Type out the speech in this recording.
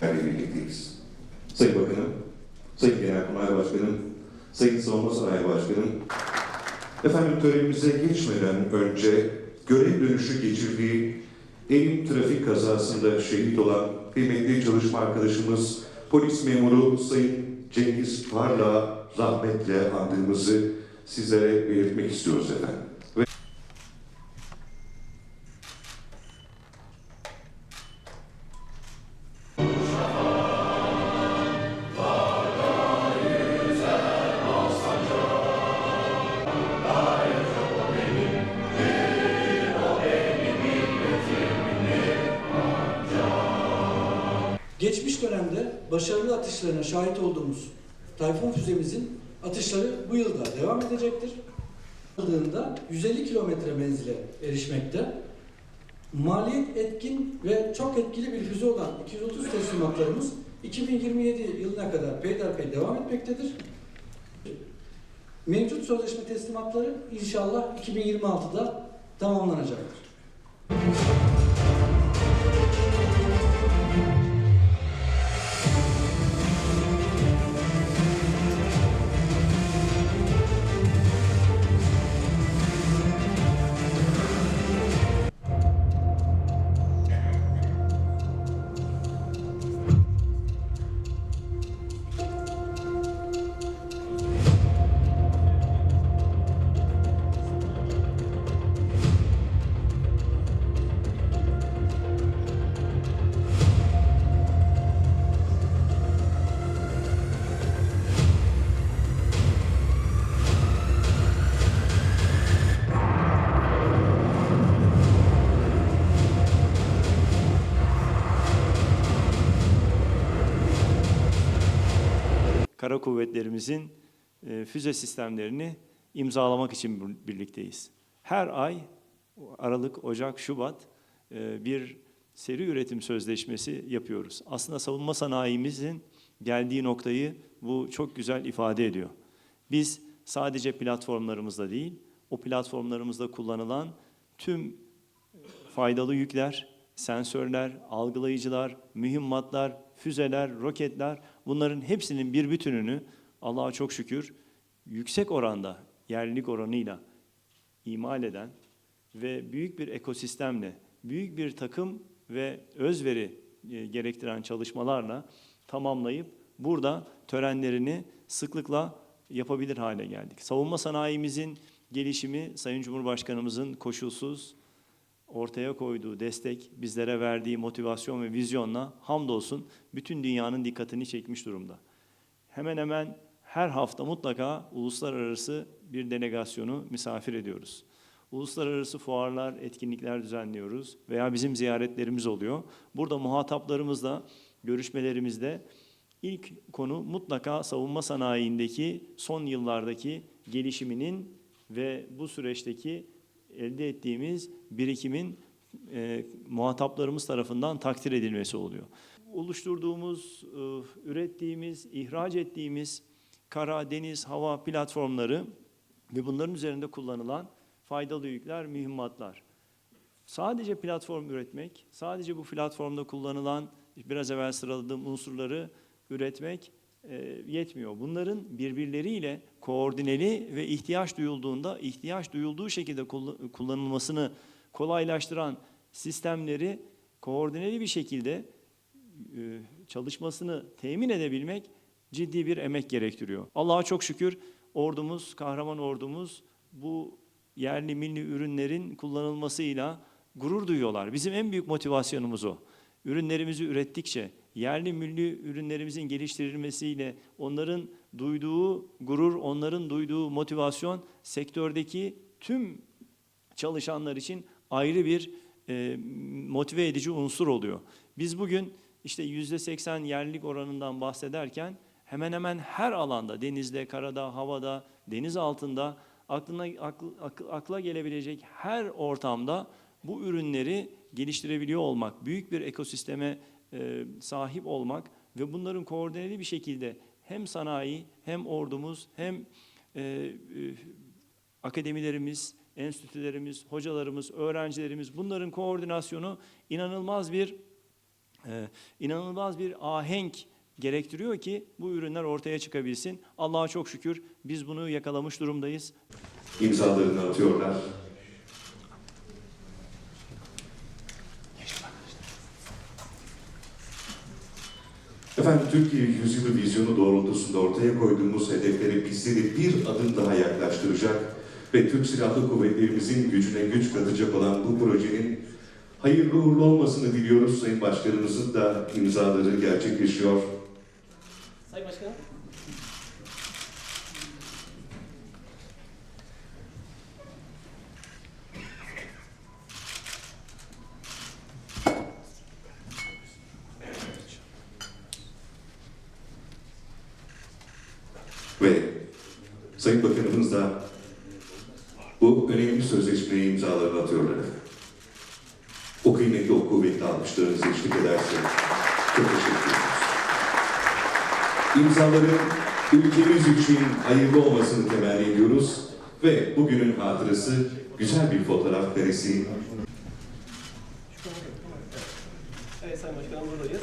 sizlerle birlikteyiz. Sayın Bakanım, Sayın Genelkurmay Başkanım, Sayın Savunma Sanayi Başkanım, efendim törenimize geçmeden önce görev dönüşü geçirdiği Elim trafik kazasında şehit olan kıymetli çalışma arkadaşımız polis memuru Sayın Cengiz Parla rahmetle andığımızı sizlere belirtmek istiyoruz efendim. Başarılı atışlarına şahit olduğumuz Tayfun füzemizin atışları bu yılda devam edecektir. Yıldığında 150 kilometre menzile erişmekte. Maliyet etkin ve çok etkili bir füze olan 230 teslimatlarımız 2027 yılına kadar peyderpey devam etmektedir. Mevcut sözleşme teslimatları inşallah 2026'da tamamlanacaktır. Kara kuvvetlerimizin e, füze sistemlerini imzalamak için bir- birlikteyiz. Her ay Aralık, Ocak, Şubat e, bir seri üretim sözleşmesi yapıyoruz. Aslında savunma sanayimizin geldiği noktayı bu çok güzel ifade ediyor. Biz sadece platformlarımızda değil, o platformlarımızda kullanılan tüm faydalı yükler, sensörler, algılayıcılar, mühimmatlar, füzeler, roketler bunların hepsinin bir bütününü Allah'a çok şükür yüksek oranda yerlilik oranıyla imal eden ve büyük bir ekosistemle, büyük bir takım ve özveri e, gerektiren çalışmalarla tamamlayıp burada törenlerini sıklıkla yapabilir hale geldik. Savunma sanayimizin gelişimi Sayın Cumhurbaşkanımızın koşulsuz ortaya koyduğu destek, bizlere verdiği motivasyon ve vizyonla hamdolsun bütün dünyanın dikkatini çekmiş durumda. Hemen hemen her hafta mutlaka uluslararası bir delegasyonu misafir ediyoruz. Uluslararası fuarlar, etkinlikler düzenliyoruz veya bizim ziyaretlerimiz oluyor. Burada muhataplarımızla, görüşmelerimizde ilk konu mutlaka savunma sanayindeki son yıllardaki gelişiminin ve bu süreçteki elde ettiğimiz birikimin e, muhataplarımız tarafından takdir edilmesi oluyor. Oluşturduğumuz, e, ürettiğimiz, ihraç ettiğimiz kara, deniz, hava platformları ve bunların üzerinde kullanılan faydalı yükler, mühimmatlar. Sadece platform üretmek, sadece bu platformda kullanılan biraz evvel sıraladığım unsurları üretmek e, yetmiyor. Bunların birbirleriyle koordineli ve ihtiyaç duyulduğunda ihtiyaç duyulduğu şekilde kull- kullanılmasını kolaylaştıran sistemleri koordineli bir şekilde e, çalışmasını temin edebilmek ciddi bir emek gerektiriyor. Allah'a çok şükür ordumuz, kahraman ordumuz bu yerli milli ürünlerin kullanılmasıyla gurur duyuyorlar. Bizim en büyük motivasyonumuz o. Ürünlerimizi ürettikçe, yerli milli ürünlerimizin geliştirilmesiyle onların duyduğu gurur, onların duyduğu motivasyon sektördeki tüm çalışanlar için ayrı bir e, motive edici unsur oluyor. Biz bugün işte yüzde seksen yerlilik oranından bahsederken hemen hemen her alanda denizde, karada, havada, deniz altında aklına akl, akl- akla gelebilecek her ortamda bu ürünleri geliştirebiliyor olmak, büyük bir ekosisteme e, sahip olmak ve bunların koordineli bir şekilde hem sanayi hem ordumuz hem e, e, akademilerimiz, enstitülerimiz, hocalarımız, öğrencilerimiz bunların koordinasyonu inanılmaz bir e, inanılmaz bir ahenk gerektiriyor ki bu ürünler ortaya çıkabilsin. Allah'a çok şükür biz bunu yakalamış durumdayız. imzalarını atıyorlar. Efendim Türkiye Yüzyılı vizyonu doğrultusunda ortaya koyduğumuz hedeflere bizleri bir adım daha yaklaştıracak ve Türk Silahlı Kuvvetlerimizin gücüne güç katacak olan bu projenin hayırlı uğurlu olmasını diliyoruz. Sayın Başkanımızın da imzaları gerçekleşiyor. Sayın Başkanım. Ve Sayın Bakanımız da bu önemli sözleşmeye imzalarını atıyorlar efendim. O kıymetli, o kuvvetli almışlarınızı eşlik ederse çok teşekkür ediyoruz. İmzaların ülkemiz için hayırlı olmasını temenni ediyoruz ve bugünün hatırası güzel bir fotoğraf karesi Evet Sayın Başkanım buradayız.